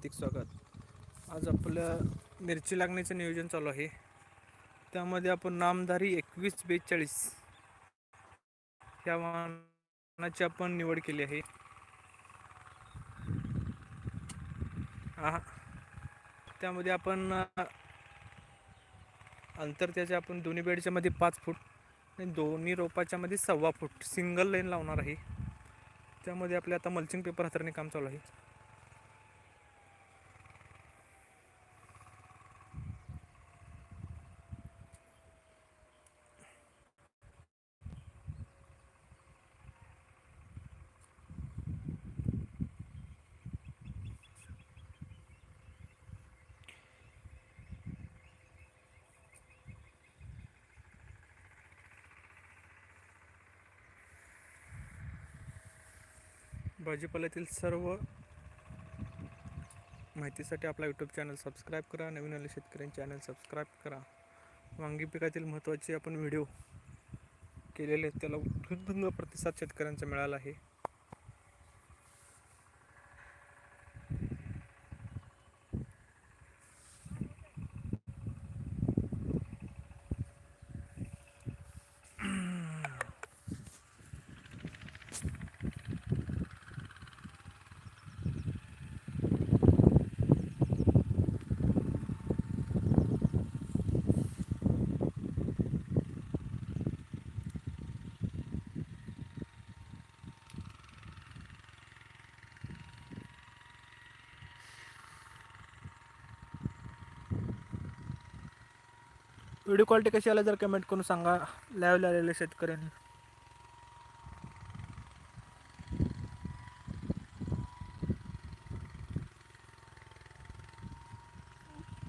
हार्दिक स्वागत. आज आपलं मिरची लागण्याचं नियोजन चालू आहे. त्यामध्ये आपण नामधारी एकवीस बेचाळीस ह्या वाहनाची आपण निवड केली आहे. त्यामध्ये आपण अंतर त्याच्या आपण दोन्ही बेडच्या मध्ये पाच फूट आणि दोन्ही रोपाच्या मध्ये सव्वा फूट सिंगल लाईन लावणार आहे. त्यामध्ये आपले आता मल्चिंग पेपर हाताने काम चालू आहे. भाजीपाल्यातील सर्व माहितीसाठी आपला यूट्यूब चॅनल सबस्क्राईब करा. नवीन आले शेतकऱ्यांचे चॅनल सबस्क्राईब करा. वांगी पिकातील महत्त्वाचे आपण व्हिडिओ केलेले आहेत. त्याला उत्तुंग प्रतिसाद शेतकऱ्यांचा मिळाला आहे. व्हिडिओ क्वालिटी कशी आला जर कमेंट करून सांगा. लाईव्ह आलेल्या शेतकऱ्यांनी.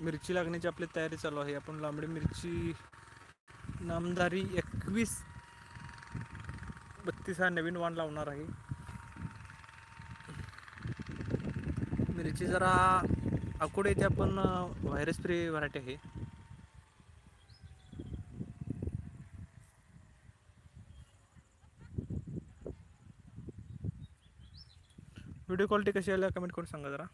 मिरची लागण्याची आपली तयारी चालू आहे. आपण लांबडी मिरची नामदारी एकवीस बत्तीस हा नवीन वाण लावणार आहे. मिरची जरा आकुड येते आपण व्हायरस फ्री व्हरायटी आहे. व्हिडिओ क्वालिटी कशी आली कमेंट करून सांगा जरा.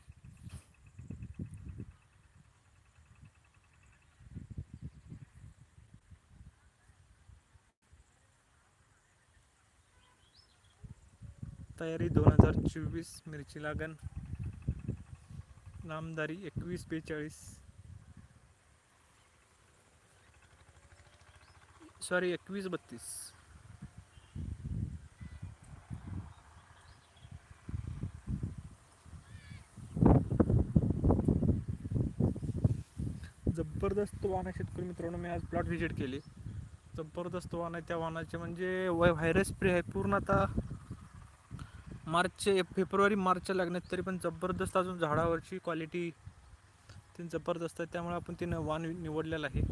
तयारी दोन हजार चोवीस मिरची लागण. नामदारी एकवीस बेचाळीस. सॉरी एकवीस बत्तीस. जबरदस्त वाहन आहे शेतकरी मित्रांनो. मी आज प्लॉट व्हिजिट केली. जबरदस्त वाहन आहे त्या वाहनाचे. म्हणजे वय व्हायरस फ्री आहे. पूर्ण आता मार्च फेब्रुवारी मार्चच्या लागण्यात तरी पण जबरदस्त अजून झाडावरची क्वालिटी ती जबरदस्त आहे. त्यामुळे आपण तिनं वाहन निवडलेलं आहे.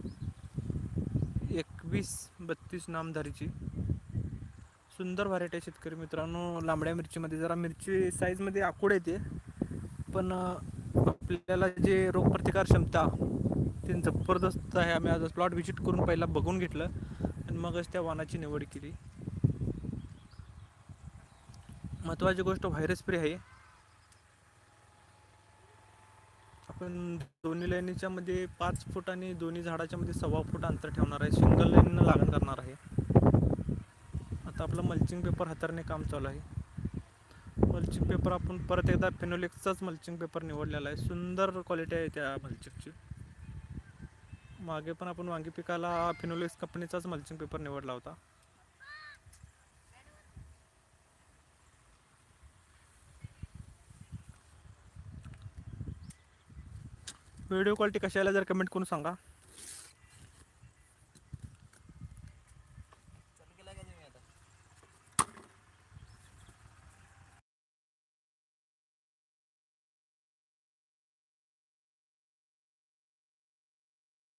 एकवीस बत्तीस नामधारीची. सुंदर व्हरायटी आहे शेतकरी मित्रांनो. लांबड्या मिरचीमध्ये. जरा मिरची साईजमध्ये आकुड येते पण आपल्याला जे रोगप्रतिकार क्षमता ते जबरदस्त आहे. आम्ही आज प्लॉट व्हिजिट करून पहिला बघून घेतलं आणि मगच त्या वाहनाची निवड केली. महत्त्वाची गोष्ट व्हायरस फ्री आहे. आपण दोन्ही लाईनीच्या मध्ये पाच फूट आणि दोन्ही झाडाच्या मध्ये सव्वा फूट अंतर ठेवणार आहे. सिंगल लाईननं लागण करणार आहे. आता आपलं मल्चिंग पेपर हातारणे काम चालू आहे. मल्चिंग पेपर आपण परत एकदा फेनोलेक्सचाच मल्चिंग पेपर निवडलेला आहे. सुंदर क्वालिटी आहे त्या मल्चिंगची मागे पण आपण वांगी पिकाला फिनोलेक्स कंपनीचाच मल्चिंग पेपर निवडला होता. व्हिडिओ क्वालिटी कशी आल्या जर कमेंट करून सांगा.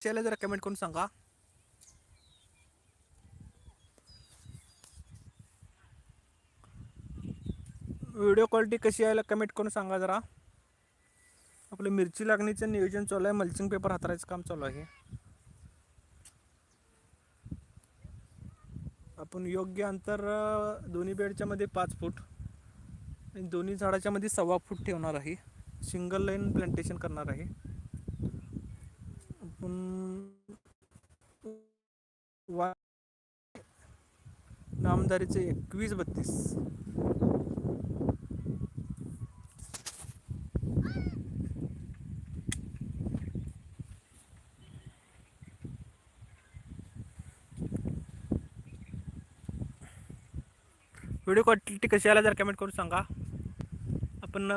कशी जरा कमेंट करून सांगा. व्हिडिओ क्वालिटी कशी आहे कमेंट करून सांगा जरा. आपलं मिरची लागणीचं नियोजन चालू आहे मल्चिंग पेपर हातारायचं काम चालू आहे. आपण योग्य अंतर दोन्ही बेडच्या मध्ये पाच फूट आणि दोन्ही झाडाच्या मध्ये सव्वा फूट ठेवणार आहे. सिंगल लाईन प्लांटेशन करणार आहे. वा नामदारीचे एकवीस बत्तीस. व्हिडिओ क्वालिटी कशी आला जर कमेंट करून सांगा. आपण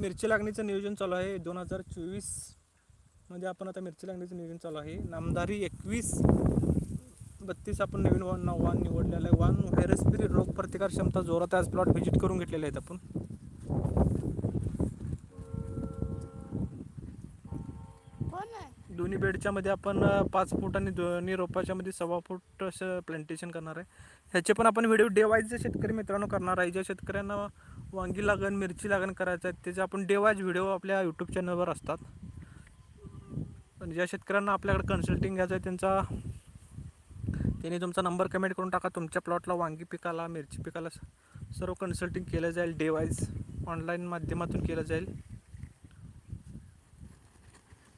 मिरची लागणीचं नियोजन चालू आहे दोन हजार चोवीस. मध्ये आपण आता मिरची लागणीचं नियोजन चालू आहे. नामदारी एकवीस बत्तीस आपण नवीन वाण वाण निवडलेलं आहे. वाण व्हायरस पिरी रोग प्रतिकार क्षमता जोरात आज प्लॉट व्हिजिट करून घेतलेले आहेत आपण. दोन्ही बेडच्या मध्ये आपण पाच फूट आणि दोन्ही रोपाच्या मध्ये सव्वा फूट असं प्लांटेशन करणार आहे. ह्याचे पण आपण व्हिडिओ डेवाईज शेतकरी मित्रांनो करणार आहे ज्या शेतकऱ्यांना वांगी लागण मिरची लागण करायचं आहे त्याचे आपण डेवाईज व्हिडिओ आपल्या यूट्यूब चॅनलवर असतात. आणि ज्या शेतकऱ्यांना आपल्याकडे कन्सल्टिंग घ्यायचं आहे त्यांचा त्यांनी तुमचा नंबर कमेंट करून टाका. तुमच्या प्लॉटला वांगी पिकाला मिरची पिकाला सर्व कन्सल्टिंग केलं जाईल. डेवाईज ऑनलाईन माध्यमातून केलं जाईल.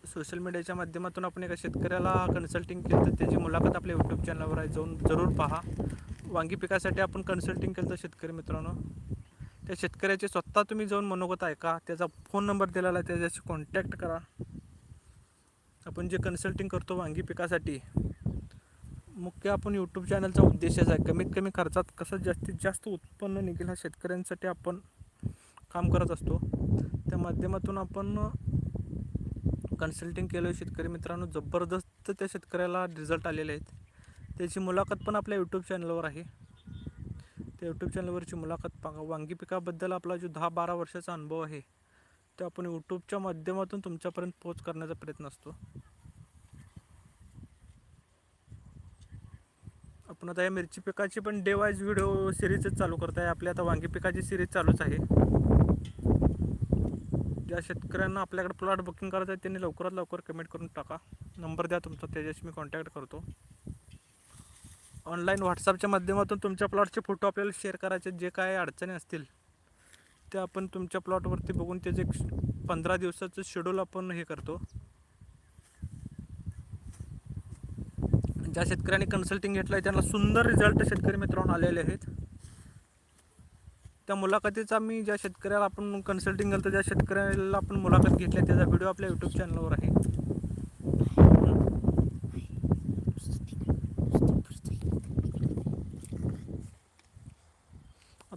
सोशल मीडियाच्या माध्यमातून आपण एका शेतकऱ्याला कन्सल्टिंग केलं तर त्याची मुलाखत आपल्या यूट्यूब चॅनलवर आहे. जाऊन जरूर पहा. वांगी पिकासाठी आपण कन्सल्टिंग केलं तर शेतकरी मित्रांनो. त्या शेतकऱ्याचे स्वतः तुम्ही जाऊन मनोगत ऐका. त्याचा फोन नंबर दिलेला आहे. त्याच्याशी कॉन्टॅक्ट करा. आपण जे कन्सल्टिंग करतो वांगी पिकासाठी मुख्य आपण यूट्यूब चॅनलचा उद्देशच आहे. कमीत कमी खर्चात कसं जास्तीत जास्त उत्पन्न निघेल ह्या शेतकऱ्यांसाठी आपण काम करत असतो. त्या माध्यमातून आपण कन्सल्टिंग केलं शेतकरी मित्रांनो जबरदस्त त्या शेतकऱ्याला रिझल्ट आलेले आहेत. त्याची मुलाखत पण आपल्या यूट्यूब चॅनलवर आहे. त्या यूट्यूब चॅनलवरची मुलाखत बघा वांगी पिकाबद्दल आपला जो दहा बारा वर्षाचा अनुभव आहे ते आपण यूट्यूबच्या माध्यमातून तुमच्यापर्यंत पोच करण्याचा प्रयत्न असतो. आपण आता या मिरची पिकाची पण डे वाईज व्हिडिओ सिरीजच चालू करत आहे आपली आता वांगी पिकाची सिरीज चालूच आहे. ज्या शेतकऱ्यांना आपल्याकडे प्लॉट बुकिंग करायचं आहे त्यांनी लवकरात लवकर कमेंट करून टाका. नंबर द्या तुमचा त्याच्याशी मी कॉन्टॅक्ट करतो. ऑनलाईन व्हॉट्सअपच्या माध्यमातून तुमच्या प्लॉटचे फोटो आपल्याला शेअर करायचे जे काय अडचणी असतील ते आपण तुमच्या प्लॉटवरती बघून त्याचे एक पंधरा दिवसाचं शेड्यूल आपण हे करतो. ज्या शेतकऱ्यांनी कन्सल्टिंग घेतलं आहे त्यांना सुंदर रिझल्ट शेतकरी मित्रांनो आलेले आहेत. त्या मुलाखतीचा मी ज्या शेतकऱ्याला आपण कन्सल्टिंग केलं ज्या शेतकऱ्याला आपण मुलाखत घेतली आहे, त्याचा व्हिडिओ आपल्या यूट्यूब चॅनलवर आहे.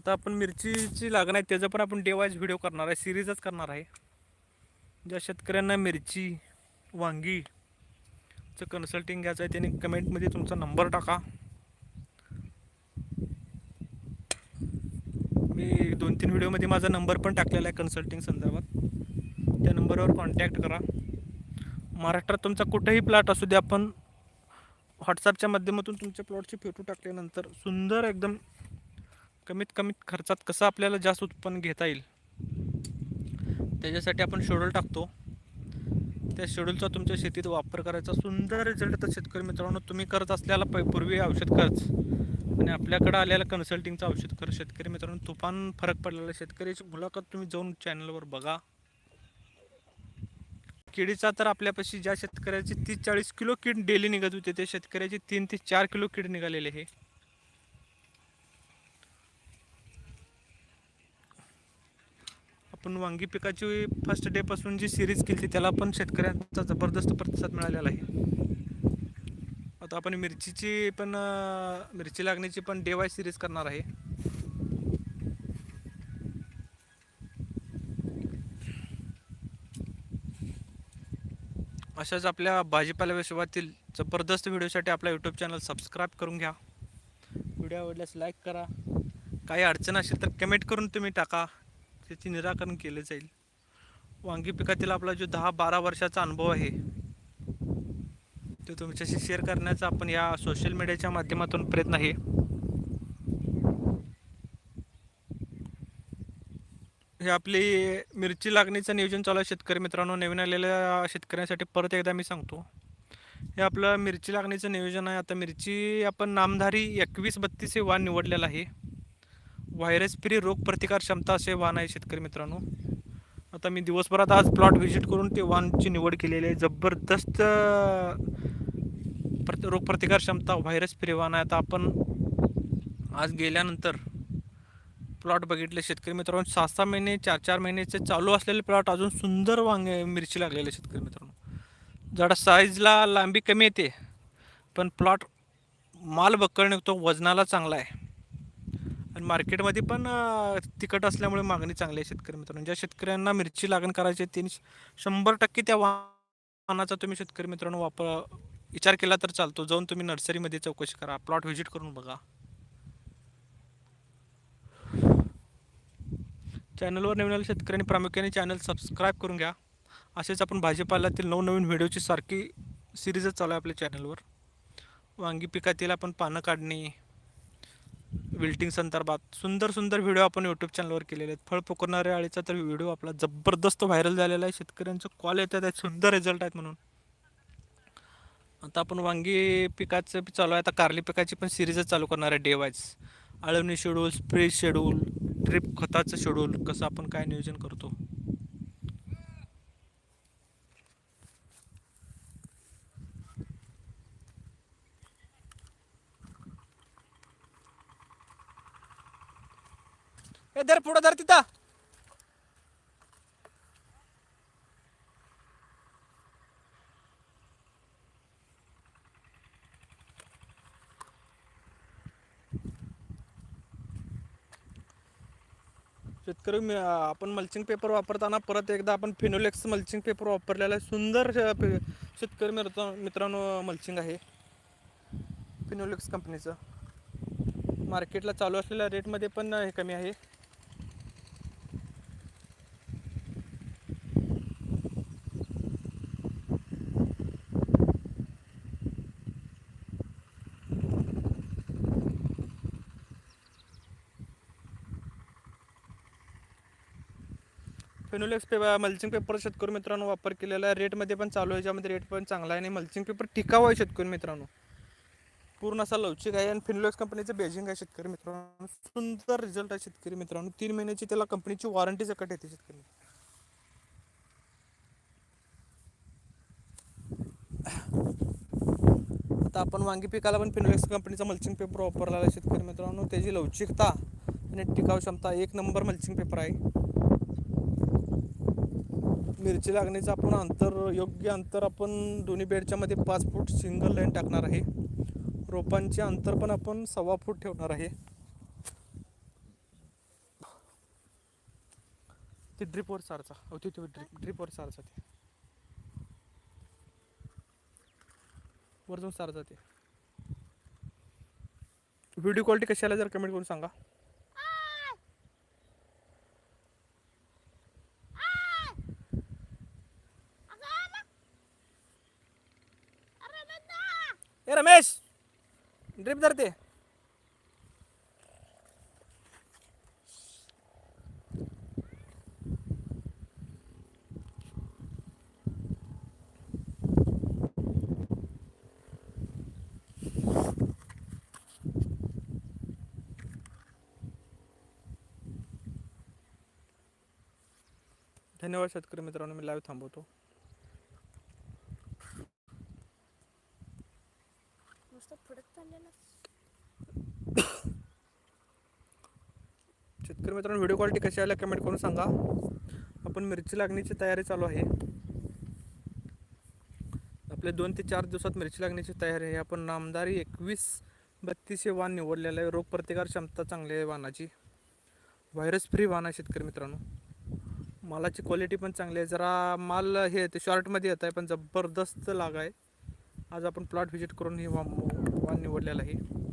आता आपण मिरचीची लागण आहे त्याचा पण आपण डेवाईज व्हिडिओ करणार आहे सिरीजच करणार आहे. ज्या शेतकऱ्यांना मिरची वांगी चं कन्सल्टिंग घ्यायचं आहे त्यांनी कमेंटमध्ये तुमचा नंबर टाका. मी दोन तीन व्हिडिओमध्ये माझा नंबर पण टाकलेला आहे कन्सल्टिंग संदर्भात. त्या नंबरवर कॉन्टॅक्ट करा. महाराष्ट्रात तुमचा कुठेही प्लॉट असू दे आपण व्हॉट्सअपच्या माध्यमातून तुमच्या प्लॉटचे फोटो टाकल्यानंतर सुंदर एकदम कमीत कमीत खर्चात कसं आपल्याला जास्त उत्पन्न घेता येईल? त्याच्यासाठी आपण शेड्यूल टाकतो. त्या शेड्यूलचा तुमच्या शेतीत वापर करायचा सुंदर रिझल्ट तर शेतकरी मित्रांनो तुम्ही करत असलेला पै पूर्वी औषध खर्च आणि आपल्याकडं आलेला कन्सल्टिंगचा औषध खर्च. शेतकरी मित्रांनो तुफान फरक पडलेला. शेतकऱ्याची मुलाखत तुम्ही जाऊन चॅनलवर बघा. किडीचा तर आपल्यापाशी ज्या शेतकऱ्याची तीस चाळीस किलो कीड डेली निघत होते ते शेतकऱ्याची तीन ते चार किलो कीड निघालेले आहे आपण वांगी पिकाची फर्स्ट डे पासून जी सिरीज केली त्याला पण शेतकऱ्यांचा जबरदस्त प्रतिसाद मिळालेला आहे. आता आपण मिरचीची पण मिरची लागण्याची पण डे वाय सिरीज करणार आहे. अशाच आपल्या भाजीपाला विश्वातील जबरदस्त व्हिडिओसाठी आपला यूट्यूब चॅनल सबस्क्राईब करून घ्या. व्हिडिओ आवडल्यास लाईक करा. काही अडचण असेल तर कमेंट करून तुम्ही टाका. त्याचे निराकरण केले जाईल. वांगी पिकातील आपला जो दहा बारा वर्षाचा अनुभव आहे तो तुमच्याशी शेअर करण्याचा आपण या सोशल मीडियाच्या माध्यमातून प्रयत्न आहे. हे आपली मिरची लागणीचं नियोजन चालू आहे शेतकरी मित्रांनो. नवीन आलेल्या शेतकऱ्यांसाठी परत एकदा मी सांगतो. हे आपलं मिरची लागणीचं नियोजन आहे. आता मिरची आपण नामधारी एकवीस बत्तीस हे वाण निवडलेलं आहे. व्हायरस फ्री रोग प्रतिकार क्षमता असे वाण आहे शेतकरी मित्रांनो. आता मी दिवसभरात आज प्लॉट व्हिजिट करून ते वाहनची निवड केलेली आहे. जबरदस्त प्रति रोगप्रतिकार क्षमता व्हायरस फ्री वाहन आहे. आता आपण आज गेल्यानंतर प्लॉट बघितले. शेतकरी मित्रांनो सहा सहा महिने चार चार महिन्याचे चालू असलेले प्लॉट अजून सुंदर वांगे मिरची लागलेले शेतकरी मित्रांनो. जरा साईजला लांबी कमी येते पण प्लॉट माल बक्कळ निघतो वजनाला चांगला आहे. आणि मार्केटमध्ये पण तिखट असल्यामुळे मागणी चांगली आहे शेतकरी मित्रांनो. ज्या शेतकऱ्यांना मिरची लागण करायची आहे, त्यांनी शंभर टक्के त्या वाहनाचा तुम्ही शेतकरी मित्रांनो वापर विचार केला तर चालतो. जाऊन तुम्ही नर्सरीमध्ये चौकशी करा. प्लॉट व्हिजिट करून बघा. चॅनलवर नवीन आलेल्या शेतकऱ्यांनी प्रामुख्याने चॅनल सबस्क्राईब करून घ्या. असेच आपण भाजीपाल्यातील नवनवीन व्हिडिओची सारखी सिरीजच चालू आहे आपल्या चॅनलवर. वांगी पिकातील आपण पानं काढणे विल्टिंग संदर्भात सुंदर सुंदर व्हिडिओ आपण यूट्यूब चॅनलवर केलेले आहेत. फळ पोकरणाऱ्या अळीचा तर व्हिडिओ आपला जबरदस्त व्हायरल झालेला आहे. शेतकऱ्यांचं कॉल येतात आहेत. सुंदर रिझल्ट आहेत म्हणून. आता आपण वांगी पिकाचं चालू आहे. आता कारली पिकाची पण सिरीजच चालू करणार आहे डे वाईज आळवणी शेड्यूल स्प्रे शेड्यूल ड्रिप खताचं शेड्यूल कसं आपण काय नियोजन करतो? ए धर पुढं धर तिथं. शेतकरी मी- आपण मल्चिंग पेपर वापरताना परत एकदा आपण फिनोलेक्स मल्चिंग पेपर वापरलेला आहे. सुंदर श पे- शेतकरी मित्र मित्रांनो मल्चिंग आहे. फिनोलेक्स कंपनीचं मार्केटला चालू असलेल्या रेटमध्ये पण हे कमी आहे. फिनोलेक्स पेपर मल्चिंग पेपर शेतकरी मित्रांनो वापर केलेला आहे. रेटमध्ये पण चालू आहे याच्यामध्ये रेट पण चांगला आहे आणि मल्चिंग पेपर टिकाऊ आहे शेतकरी मित्रांनो. पूर्ण असा लवचिक आहे आणि फिनोलेक्स कंपनीचं बेजिंग आहे शेतकरी मित्रांनो. सुंदर रिझल्ट आहे शेतकरी मित्रांनो. तीन महिन्याची त्याला कंपनीची वॉरंटी सकट येते शेतकरी आता आपण वांगी पिकाला पण फिनोलेक्स कंपनीचा मल्चिंग पेपर वापरलेला आहे शेतकरी मित्रांनो. त्याची लवचिकता आणि टिकाऊ क्षमता एक नंबर मल्चिंग पेपर आहे. मिरची लागण्याचं आपण अंतर योग्य अंतर आपण दोन्ही बेडच्यामध्ये पाच फूट सिंगल लाईन टाकणार आहे. रोपांचे अंतर पण आपण सव्वा फूट ठेवणार आहे. ते ड्रिपवर सारचा. हो ते ड्रिप ड्रिपवर सारचा ते. वर जाऊन सारचा ते. व्हिडिओ क्वालिटी कशी आला जर कमेंट करून सांगा. रमेश. ड्रिप धरते. धन्यवाद शेतकरी मित्रांनो मी लाईव्ह थांबवतो. तर मित्रांनो व्हिडिओ क्वालिटी कशी आल्या कमेंट करून सांगा. आपण मिरची लागण्याची तयारी चालू आहे. आपले दोन ते चार दिवसात मिरची लागण्याची तयारी आहे. आपण नामदारी एकवीस बत्तीसशे वाण निवडलेलं आहे. रोगप्रतिकार क्षमता चांगली आहे वाहनाची व्हायरस फ्री वाहन आहे शेतकरी मित्रांनो. मालाची क्वालिटी पण चांगली आहे. जरा माल हे ते शॉर्टमध्ये येत आहे पण जबरदस्त लाग आहे. आज आपण प्लॉट व्हिजिट करून हे वा वाण निवडलेलं आहे.